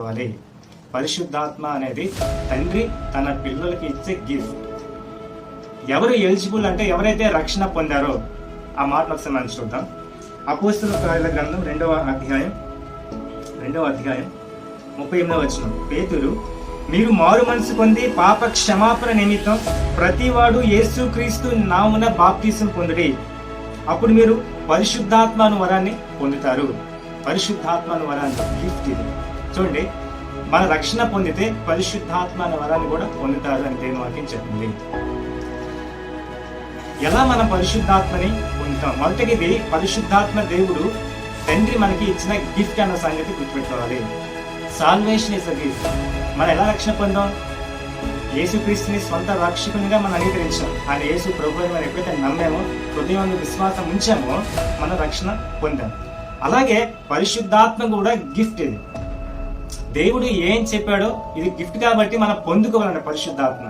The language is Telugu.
చేసుకోవాలి. పరిశుద్ధాత్మ అనేది తండ్రి తన పిల్లలకి ఇచ్చే గిఫ్ట్. ఎవరు ఎలిజిబుల్ అంటే ఎవరైతే రక్షణ పొందారో ఆ మాటను ఒకసారి మనం చూద్దాం. అపోస్తుల కార్యాల గ్రంథం రెండవ అధ్యాయం రెండవ అధ్యాయం ముప్పై ఎనిమిదవ వచ్చిన పేతురు మీరు మారు మనసు పొంది పాప క్షమాపణ నిమిత్తం ప్రతివాడు యేసు క్రీస్తు నామున బాప్తీసం పొందడి. అప్పుడు మీరు పరిశుద్ధాత్మను వరాన్ని పొందుతారు. పరిశుద్ధాత్మను వరాన్ని గిఫ్ట్ ఇది. చూడండి మన రక్షణ పొందితే పరిశుద్ధాత్మ అనే వరాన్ని కూడా పొందుతారు అని దేవుని వాక్యం చెప్పింది ఎలా మనం పరిశుద్ధాత్మని పొందుతాం? మొదటిది ఇది పరిశుద్ధాత్మ దేవుడు తండ్రి మనకి ఇచ్చిన గిఫ్ట్ అన్న సంగతి గుర్తుపెట్టుకోవాలి. సాల్వేషన్ ఇస్ అ గిఫ్ట్ మనం ఎలా రక్షణ పొందాం? యేసుక్రీస్తుని స్వంత రక్షకునిగా మనం అంగీకరించాం. ఆయన యేసు ప్రభు అని మనం ఎప్పుడైతే నమ్మామో హృదయం విశ్వాసం ఉంచామో మన రక్షణ పొందాం. అలాగే పరిశుద్ధాత్మ కూడా గిఫ్ట్ ఇది. దేవుడు ఏం చెప్పాడో ఇది గిఫ్ట్ కాబట్టి మనం పొందుకోవాలంటే పరిశుద్ధాత్మ.